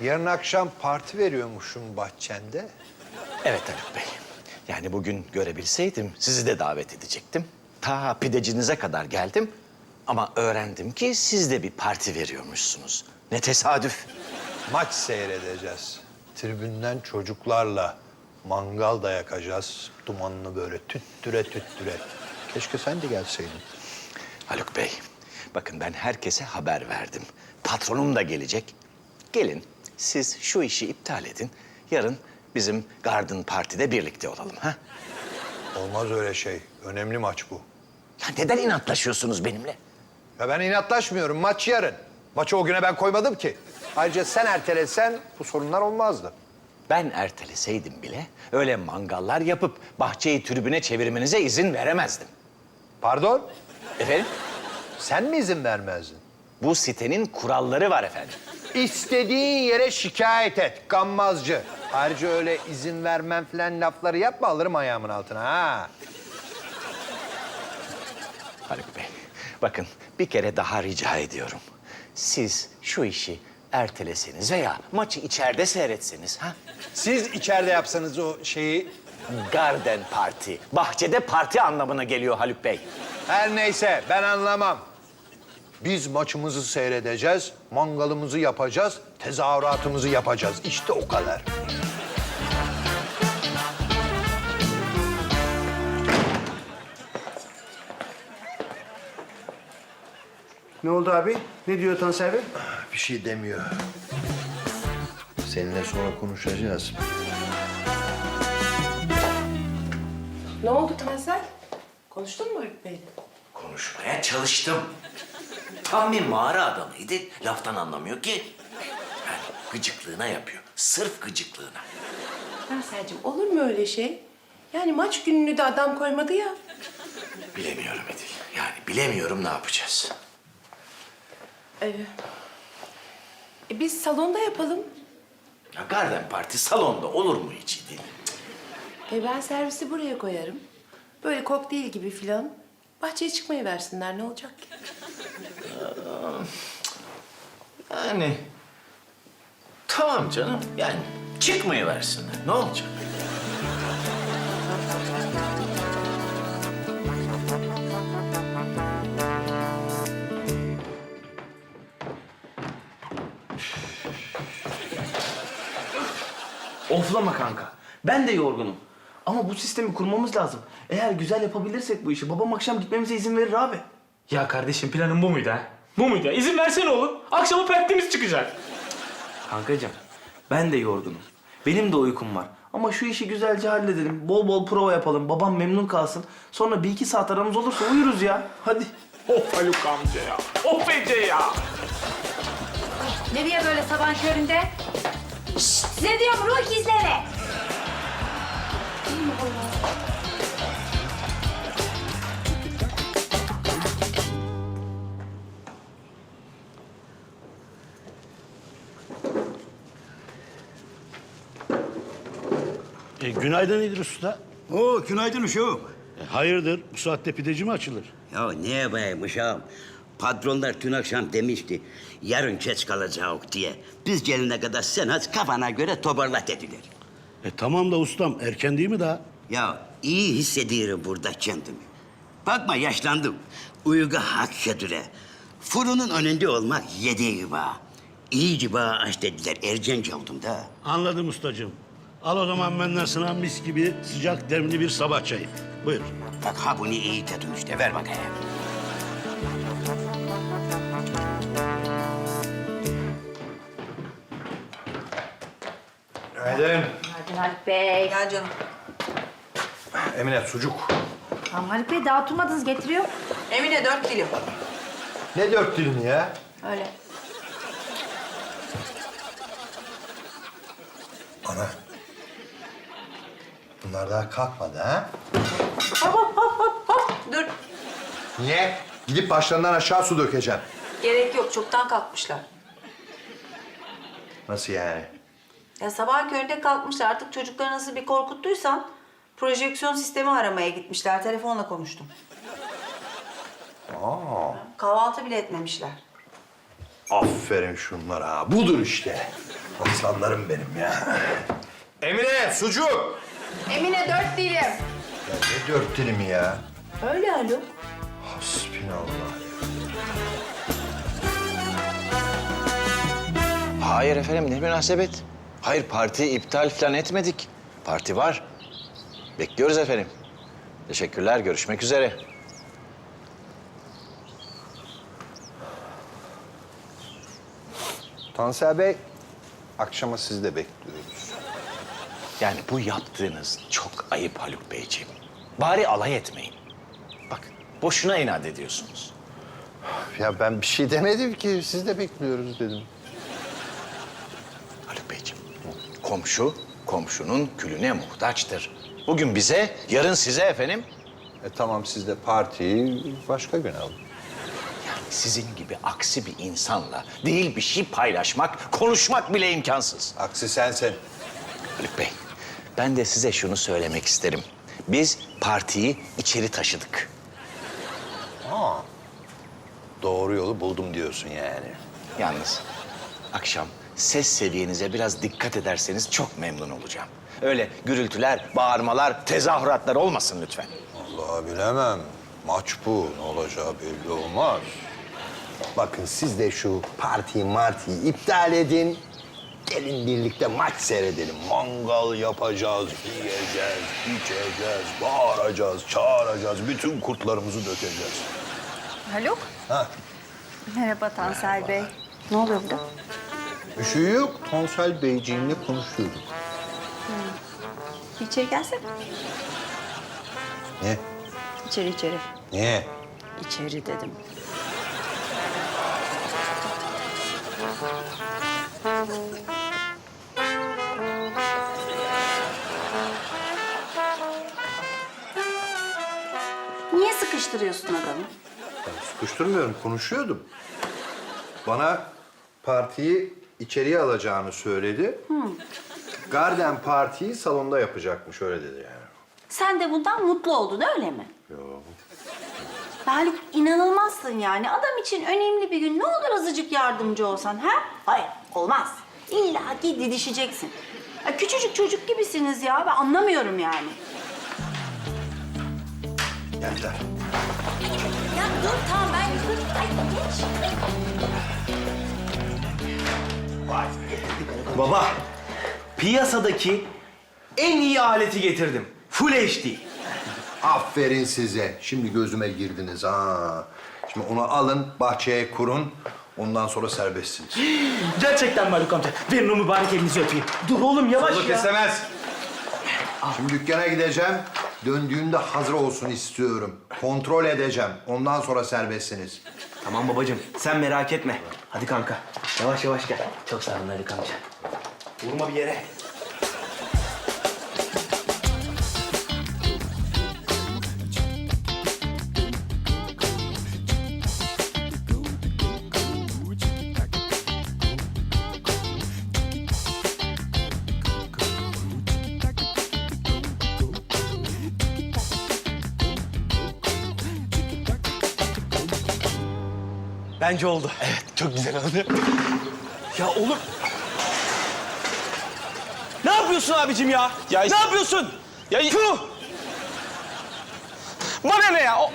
Yarın akşam parti veriyormuşum bahçende. Evet Haluk Bey. Yani bugün görebilseydim sizi de davet edecektim. Ta pidecinize kadar geldim. Ama öğrendim ki siz de bir parti veriyormuşsunuz. Ne tesadüf. Maç seyredeceğiz. Tribünden çocuklarla mangal da yakacağız. Dumanını böyle tüttüre tüttüre. Keşke sen de gelseydin. Haluk Bey, bakın ben herkese haber verdim. Patronum da gelecek. Gelin, siz şu işi iptal edin. Yarın bizim Garden Parti'de birlikte olalım. Ha? Olmaz öyle şey. Önemli maç bu. Ya neden inatlaşıyorsunuz benimle? Ya ben inatlaşmıyorum. Maç yarın. Maçı o güne ben koymadım ki. Ayrıca sen ertelesen bu sorunlar olmazdı. Ben erteleseydim bile öyle mangallar yapıp bahçeyi tribüne çevirmenize izin veremezdim. Pardon? Efendim? Sen mi izin vermezdin? Bu sitenin kuralları var efendim. İstediğin yere şikayet et. Gammazcı. Ayrıca öyle izin vermem falan lafları yapma alırım ayağımın altına ha. Haluk Bey, bakın bir kere daha rica ediyorum. Siz şu işi erteleseniz veya maçı içeride seyretseniz ha? Siz içeride yapsanız o şeyi Garden Party, bahçede parti anlamına geliyor Haluk Bey. her neyse ben anlamam. Biz maçımızı seyredeceğiz, mangalımızı yapacağız, tezahüratımızı yapacağız. İşte o kadar. Ne oldu abi? Ne diyor Tanser Bey? Bir şey demiyor. Seninle sonra konuşacağız. Ne oldu Tansel? Konuştun mu Haluk Bey'le? Konuşmaya çalıştım. Tam bir mağara adamıydı. Laftan anlamıyor ki. Yani gıcıklığına yapıyor. Sırf gıcıklığına. Tansel'cim olur mu öyle şey? Yani maç gününü de adam koymadı ya. Bilemiyorum Edil. Yani bilemiyorum ne yapacağız. Ee, e, biz salonda yapalım. Ya Garden Parti salonda olur mu hiç Edil? E, ben servisi buraya koyarım. Böyle kokteyl gibi filan. Bahçeye çıkmayı versinler ne olacak ki? Yani tamam canım. Yani çıkmayı versinler. Ne olacak? Oflama kanka. Ben de yorgunum. Ama bu sistemi kurmamız lazım. Eğer güzel yapabilirsek bu işi babam akşam gitmemize izin verir abi. Ya kardeşim planın bu muydu ha? Bu muydu? İzin versene oğlum. Akşama pertimiz çıkacak. Kankacığım ben de yorgunum. Benim de uykum var. Ama şu işi güzelce halledelim. Bol bol prova yapalım. Babam memnun kalsın. Sonra bir iki saat aramız olursa uyuruz ya. Hadi. Of Haluk amca ya. Of Ece ya. Nereye böyle sabah köründe? Şşt, size diyorum ruh izleme. E, günaydın İdris Usta. Oo, günaydın uşağım. E, hayırdır? Bu saatte pideci mi açılır? Ya ne yapayım uşağım? Patronlar dün akşam demişti, yarın geç kalacak diye. Biz gelene kadar sen aç kafana göre toparla dediler. E, tamam da ustam, erken değil mi daha? Ya iyi hissediyorum burada kendimi. Bakma yaşlandım. Uygu hak yedire. Fırının önünde olmak yediği bağ. İyi gibi aç dediler, erken oldum da. Anladım ustacığım. Al o zaman benden sana mis gibi sıcak demli bir sabah çayı. Buyur. Bak ha bunu iyi dedim işte, ver bakayım. Günaydın. Günaydın Haluk Bey. Gel canım. Emine sucuk. Tamam Haluk Bey daha oturmadınız getiriyor. Emine dört kilo. Ne dört dilini ya? Öyle. Ana. Bunlar daha kalkmadı ha? Dur. Niye? Gidip başlarından aşağı su dökeceğim. Gerek yok çoktan kalkmışlar. Nasıl yani? Ya sabah köründe kalkmışlar. Artık çocukları nasıl bir korkuttuysan projeksiyon sistemi aramaya gitmişler. Telefonla konuştum. Aa, Kahvaltı bile etmemişler. aferin şunlara. Budur işte. Aslanlarım benim ya. Emine, sucuk! Emine dört dilim. Ya ne dört dilim ya? Öyle Haluk. Hasbinallah. Hayır efendim ne münasebet. Hayır partiyi iptal falan etmedik. Parti var. Bekliyoruz efendim. Teşekkürler görüşmek üzere. Tansel Bey, akşama sizi de bekliyoruz. Yani bu yaptığınız çok ayıp Haluk Beyciğim. Bari alay etmeyin. Bak boşuna inat ediyorsunuz. Ya ben bir şey demedim ki, siz de bekliyoruz dedim. Haluk Beyciğim, komşu komşunun külüne muhtaçtır. Bugün bize, yarın size efendim. E tamam siz de partiyi başka gün alın. Sizin gibi aksi bir insanla değil bir şey paylaşmak, konuşmak bile imkansız. Aksi sensin. Haluk Bey, ben de size şunu söylemek isterim. Biz partiyi içeri taşıdık. Doğru yolu buldum diyorsun yani. Yalnız akşam ses seviyenize biraz dikkat ederseniz çok memnun olacağım. Öyle gürültüler, bağırmalar, tezahüratlar olmasın lütfen. Vallahi bilemem. Maç bu. Ne olacağı belli olmaz. Bakın siz de şu partiyi martiyi iptal edin. Gelin birlikte maç seyredelim. Mangal yapacağız, yiyeceğiz, içeceğiz, bağıracağız, çağıracağız. Bütün kurtlarımızı dökeceğiz. Haluk. Ha. Merhaba Tansel Bey. Ne oluyor burada? Bir şey yok. Tonsel Beyciğimle konuşuyorduk. İçeri gelsene. Ne? İçeri içeri. Niye? İçeri dedim. Sıkıştırıyorsun adamı? Ben sıkıştırmıyorum, konuşuyordum. Bana partiyi içeriye alacağını söyledi. Garden partiyi salonda yapacakmış, öyle dedi yani. Sen de bundan mutlu oldun öyle mi? Yok. Haluk inanılmazsın yani. Adam için önemli bir gün ne olur azıcık yardımcı olsan ha? Hayır olmaz. İlla ki didişeceksin. Ya küçücük çocuk gibisiniz ya. Ben anlamıyorum yani. Geldiler. Ya dur tamam ben yukarı... Ay geç. Baba, piyasadaki en iyi aleti getirdim. Full HD. Aferin size. Şimdi gözüme girdiniz ha. Şimdi onu alın, bahçeye kurun. Ondan sonra serbestsiniz. Gerçekten Haluk amca? Verin o mübarek elinizi öpeyim. Dur oğlum yavaş Olur ya. kesemez. Şimdi dükkana gideceğim. Döndüğünde hazır olsun istiyorum. Kontrol edeceğim. Ondan sonra serbestsiniz. Tamam babacığım, sen merak etme. Hadi kanka, yavaş yavaş gel. Çok sağ olun Haluk amca. Vurma bir yere. Bence oldu. Evet, çok güzel oldu. Ya oğlum. Ne yapıyorsun abicim ya? Ya ne yapıyorsun? Ya Tüh! Bana ne ya? O...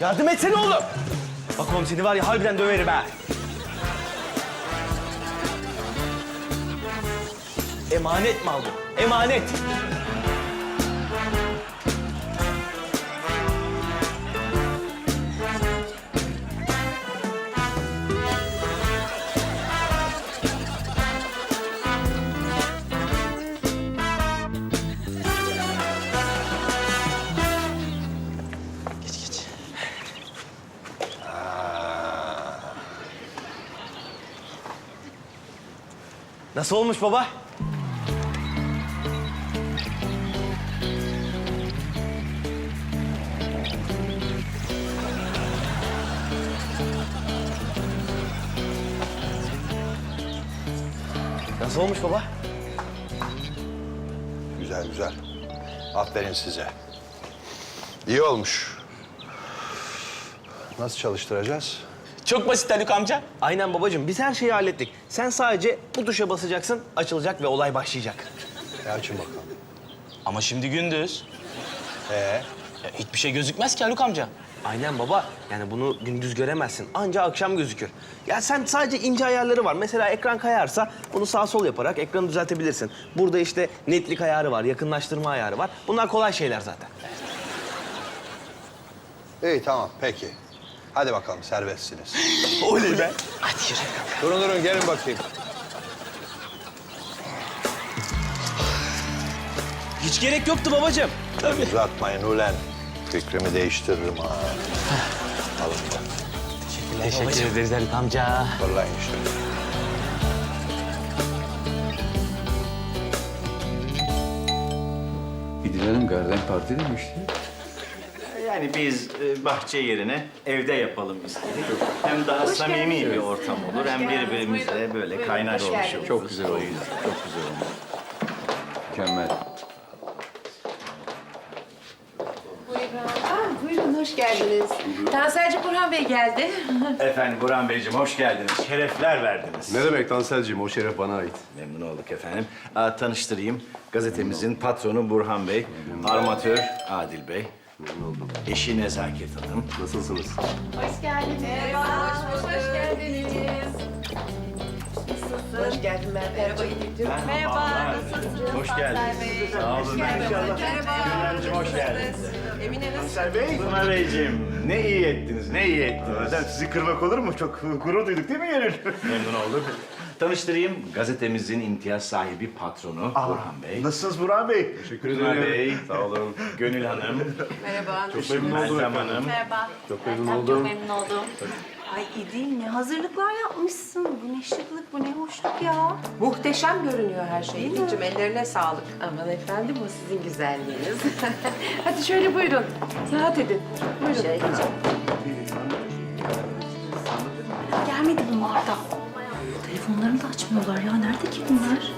Yardım etsene oğlum. Bak oğlum seni var ya harbiden döverim ha. Emanet mal bu. Emanet. Nasıl olmuş baba? Nasıl olmuş baba? Güzel güzel. Aferin size. İyi olmuş. Nasıl çalıştıracağız? Çok basit Haluk amca. Aynen babacığım biz her şeyi hallettik. Sen sadece bu tuşa basacaksın, açılacak ve olay başlayacak. E açın bakalım. Ama şimdi gündüz. Ee? Ya hiçbir şey gözükmez ki Haluk amca. Aynen baba. Yani bunu gündüz göremezsin. Anca akşam gözükür. Ya sen sadece ince ayarları var. Mesela ekran kayarsa bunu sağ sol yaparak ekranı düzeltebilirsin. Burada işte netlik ayarı var, yakınlaştırma ayarı var. Bunlar kolay şeyler zaten. İyi tamam peki. Hadi bakalım serbestsiniz. Oley be. durun durun gelin bakayım. Hiç gerek yoktu babacığım. Uzatmayın ulen. Fikrimi değiştiririm ha. Alın bak. Teşekkür ederiz Haluk amca. Fırlayın işte. İdil Hanım Garden Parti demişti. Yani biz e, bahçe yerine evde yapalım istedik. Hem daha samimi bir ortam olur hem birbirimizle böyle kaynar olmuş oluruz. Çok güzel oldu. O yüzden. Çok güzel oldu. Mükemmel. Buyurun. Ah, buyurun hoş geldiniz. Tanselci Burhan Bey geldi. Efendim Burhan Beyciğim hoş geldiniz. Şerefler verdiniz. Ne demek Tanselciğim? O şeref bana ait. Memnun olduk efendim. Aa, tanıştırayım. Gazetemizin patronu Burhan Bey, armatör Adil Bey. Memnun oldum. Eşi Nezaket Hanım. Nasılsınız? Hoş geldiniz. Merhaba. Hoş, hoş geldiniz. Hoş geldin Merve. Merhaba İdil'cim. Merhaba, nasılsınız? Hoş geldiniz. Sağ olun. Gülhancığım hoş geldiniz. Emine nasıl? Tansel Bey. Burhan Beyciğim, ne iyi ettiniz, ne iyi ettiniz. sizi kırmak olur mu? Çok gurur duyduk değil mi Gönül? Memnun olduk. Tanıştırayım, gazetemizin imtiyaz sahibi patronu Burhan Bey. Nasılsınız Burhan Bey? Teşekkür Burhan Bey, Sağ olun. Gönül Hanım, Merhaba. Çok memnun oldum Meltem efendim. Hanım. Merhaba. Çok memnun Çok oldum. memnun oldum. Ay İdil ne hazırlıklar yapmışsın. Bu ne şıklık, bu ne hoşluk ya. Muhteşem görünüyor her şey. İdil'cim ellerine sağlık. Aman efendim o sizin güzelliğiniz. Hadi şöyle buyurun. Rahat edin. Buyurun. Şey. Gelmedi bunlar da. Telefonlarını da açmıyorlar ya. Nerede ki bunlar?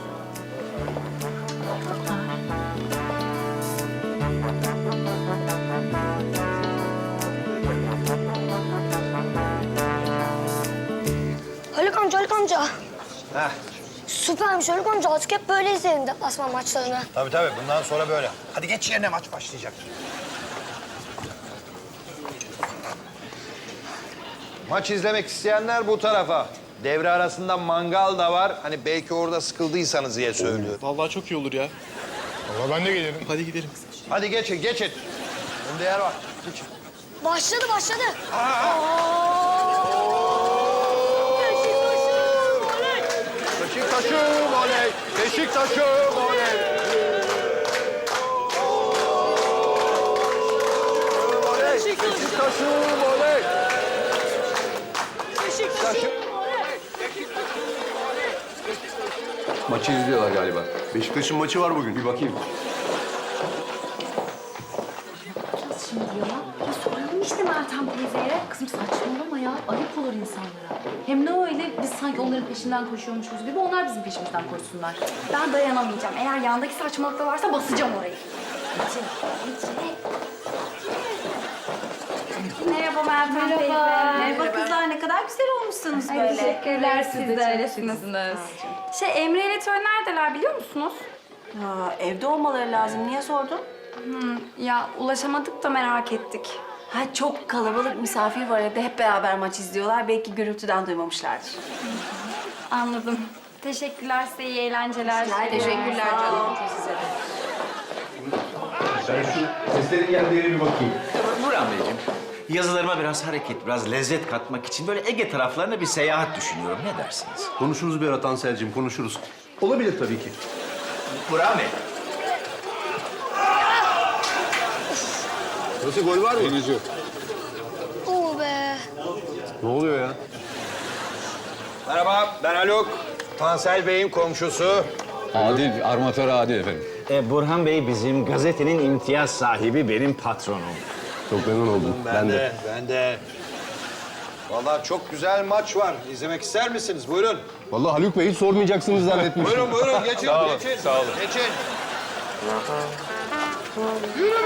Haluk amca, Haluk amca. Süpermiş Haluk amca. Artık hep böyle izleyelim deplasman maçlarını. Tabii tabii bundan sonra böyle. Hadi geç yerine maç başlayacak. Maç izlemek isteyenler bu tarafa. Devre arasında mangal da var. Hani belki orada sıkıldıysanız diye söylüyorum. Vallahi çok iyi olur ya. Vallahi ben de gelirim. Hadi gidelim. Hadi geçin, geçin. Önde yer var. Geçin. Başladı, başladı. Beşiktaş'ım oley! Beşiktaş'ım oley! Oley! Beşiktaş'ım oley! Beşiktaş'ım Maçı izliyorlar galiba. Beşiktaş'ın maçı var bugün. Bir bakayım. Şimdi ya. Ya soralım işte Meltem teyzeye. Kızım saçmalama ya. Ayıp olur insanlara. Hem ne öyle biz sanki onların peşinden koşuyormuşuz gibi onlar bizim peşimizden koşsunlar. Ben dayanamayacağım. Eğer yandaki saçmalıkta varsa basacağım orayı. Merhaba Meltem Merhaba. teyze. Merhaba kızlar. Ne kadar güzel olmuşsunuz böyle. Teşekkürler siz de öylesiniz. Şey Emre ile Töre neredeler biliyor musunuz? Ha, evde olmaları lazım. Niye sordun? Ya ulaşamadık da merak ettik. Ha çok kalabalık misafir var evde. Hep beraber maç izliyorlar. Belki gürültüden duymamışlardır. Anladım. Teşekkürler size iyi eğlenceler. Teşekkürler canım. Size de. Ben şu seslerin geldiği yere bir bakayım. Burhan Beyciğim, yazılarıma biraz hareket, biraz lezzet katmak için böyle Ege taraflarına bir seyahat düşünüyorum. Ne dersiniz? Konuşuruz bir ara Tanselciğim, konuşuruz. Olabilir tabii ki. Bey. Nasıl gol var mı? Oo be. Ne oluyor ya? Merhaba, ben Haluk. Tansel Bey'in komşusu. Adil, armatör Adil efendim. E, Burhan Bey bizim gazetenin imtiyaz sahibi, benim patronum. Çok memnun oldum. Ben, de, ben de. Vallahi çok güzel maç var. İzlemek ister misiniz? Buyurun. Vallahi Haluk Bey hiç sormayacaksınız zannetmiştim. Buyurun, buyurun. Geçin, Sağ olun, geçin. sağ olun. Geçin. Yürü!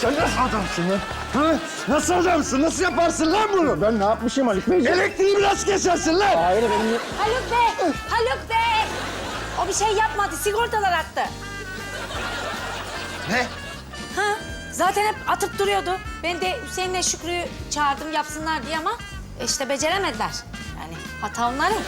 Sen nasıl adamsın lan? Ha? Nasıl adamsın? Nasıl yaparsın lan bunu? Ben ne yapmışım Haluk Bey? Elektriği biraz kesersin lan. Hayır benim... Haluk Bey, Haluk Bey. O bir şey yapmadı, sigortalar attı. Ne? Ha, zaten hep atıp duruyordu. Ben de Hüseyin'le Şükrü'yü çağırdım yapsınlar diye ama işte beceremediler. Yani hata onların.